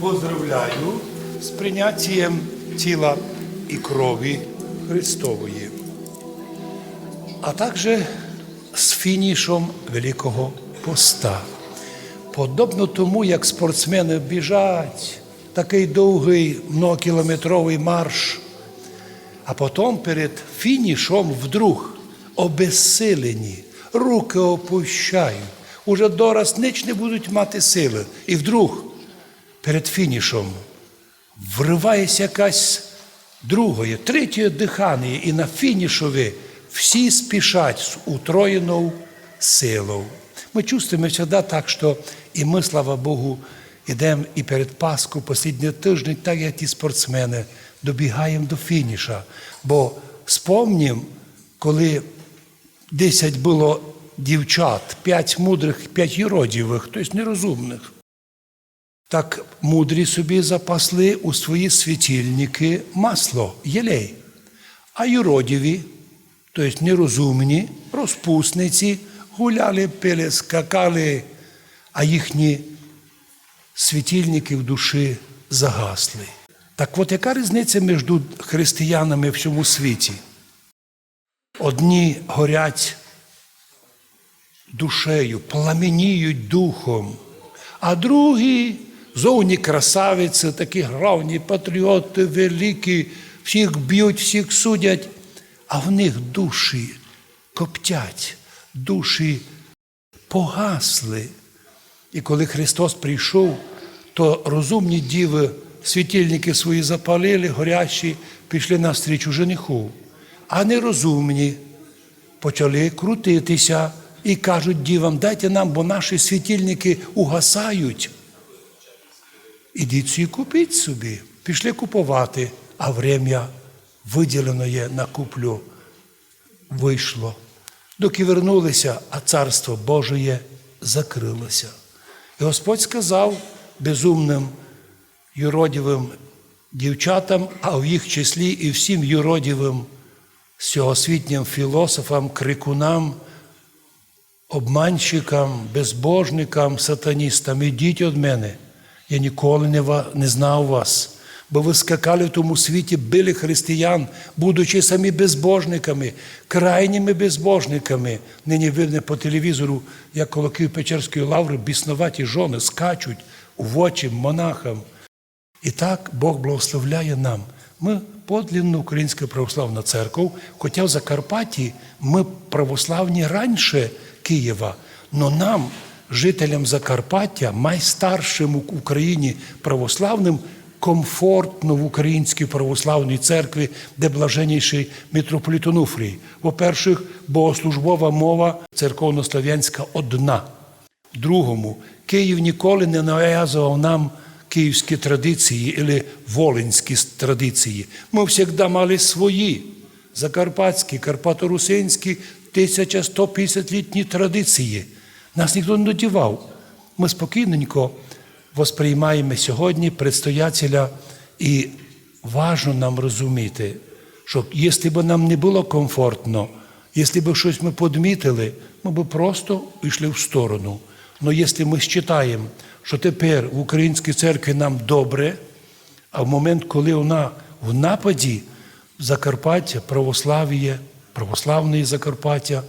Поздравляю з прийняттям тіла і крові Христової, а також з фінішом Великого Поста. Подобно тому, як спортсмени біжать, такий довгий многокілометровий марш, а потім перед фінішом вдруг обезсилені, руки опущають, уже дораз ніч не будуть мати сили. І вдруг перед фінішом вривається якась друге, третє дихання, і на фінішові всі спішать з утроєною силою. Ми чувствуємо завжди так, що і ми, слава Богу, йдемо і перед Пасху, останні тижні, так як ті спортсмени, добігаємо до фініша. Бо спомнім, коли 10 було дівчат, 5 мудрих, 5 юродівих, тобто нерозумних. Так мудрі собі запасли у свої світильники масло, єлей. А юродіві, тобто нерозумні, розпусниці, гуляли, пили, скакали, а їхні світильники в душі загасли. Так от яка різниця між християнами в всьому світі? Одні горять душею, пламеніють духом, а другі зовні красавиці, такі гравні патріоти великі, всіх б'ють, всіх судять, а в них душі коптять, душі погасли. І коли Христос прийшов, то розумні діви світильники свої запалили, горящі, пішли навстрічу жениху. А нерозумні почали крутитися і кажуть дівам, дайте нам, бо наші світильники угасають. Ідіть і купіть собі. Пішли купувати, а врем'я виділене на куплю вийшло. Доки вернулися, а царство Божеє закрилося. І Господь сказав безумним юродівим дівчатам, а в їх числі і всім юродівим сьогосвітнім філософам, крикунам, обманщикам, безбожникам, сатаністам, ідіть від мене. Я ніколи не, не знав вас, бо ви скакали в тому світі, били християн, будучи самі безбожниками, крайніми безбожниками. Нині видно по телевізору, як коло Києво-Печерської лаври біснуваті жони скачуть в очі монахам. І так Бог благословляє нам. Ми подлинна Українська православна церква, хоча в Закарпатті ми православні раніше Києва, але нам, жителям Закарпаття, майстаршим в Україні православним, комфортно в Українській православній церкві, де блаженніший митрополит Онуфрій. По-перше, богослужбова мова церковнослов'янська одна. Другому, Київ ніколи не нав'язував нам київські традиції або волинські традиції. Ми завжди мали свої закарпатські, карпаторусинські 1150-літні традиції. Нас ніхто не додівав. Ми спокійненько восприймаємо сьогодні предстоятеля, і важно нам розуміти, що якщо б нам не було комфортно, якщо б щось ми подмітили, ми б просто йшли в сторону. Але якщо ми считаємо, що тепер в українській церкві нам добре, а в момент, коли вона в нападі, Закарпаття, православ'я, православне Закарпаття,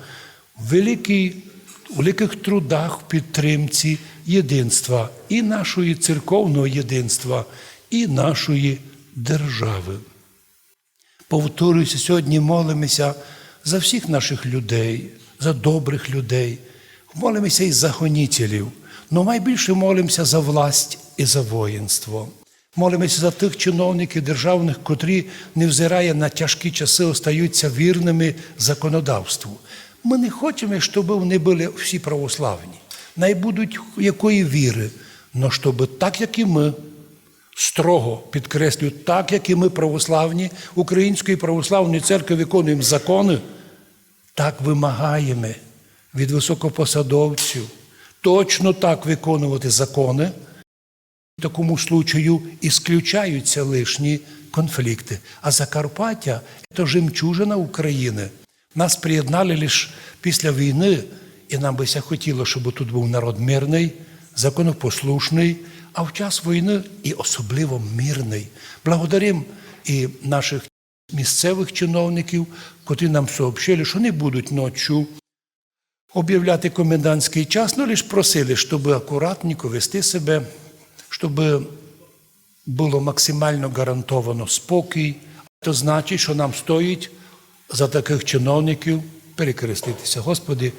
в великій, у великих трудах в підтримці єдинства і нашої церковного єдинства, і нашої держави. Повторююся, сьогодні молимося за всіх наших людей, за добрих людей. Молимося і за гонітелів, але найбільше молимося за власть і за воїнство. Молимося за тих чиновників державних, котрі, невзирає на тяжкі часи, остаються вірними законодавству. Ми не хочемо, щоб вони були всі православні, най будуть якої віри, але щоб так, як і ми, строго підкреслюю, так як і ми православні, Української православної церкви виконуємо закони, так вимагаємо від високопосадовців точно так виконувати закони. Такому случаю ісключаються лишні конфлікти. А Закарпаття це жемчужина України. Нас приєднали лише після війни, і нам би хотіло, щоб тут був народ мирний, законопослушний, а в час війни і особливо мирний. Благодарим і наших місцевих чиновників, котрі нам сообщили, що не будуть ночі об'являти комендантський час, ну лише просили, щоб акуратненько вести себе, щоб було максимально гарантовано спокій. То значить, що нам стоїть за таких чиновників перекреститися. Господи,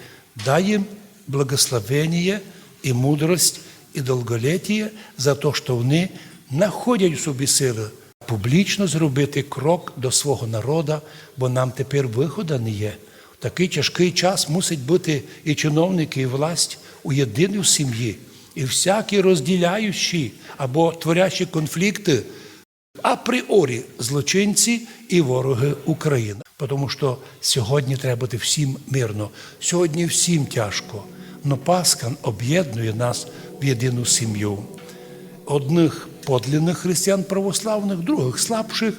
дай їм благословення і мудрость, і довголіття за те, що вони знаходять в собі сили публічно зробити крок до свого народу, бо нам тепер виходу не є. В такий тяжкий час мусить бути і чиновники, і власть у єдиній сім'ї. І всякі розділяючі або творячі конфлікти апріорі злочинці і вороги України. Тому що сьогодні треба бути всім мирно, сьогодні всім тяжко. Но Пасха об'єднує нас в єдину сім'ю. Одних подлинних християн православних, других слабших.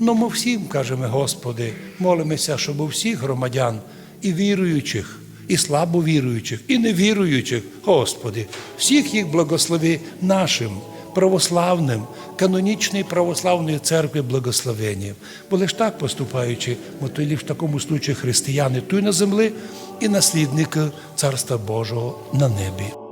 Но ми всім кажемо, Господи, молимося, щоб у всіх громадян і віруючих, і слабовіруючих, і невіруючих, Господи, всіх їх благослови нашим православним, канонічної православної церкви благословення. Бо лише так поступаючи, ми в такому случаї християни тут на землі і наслідники Царства Божого на небі.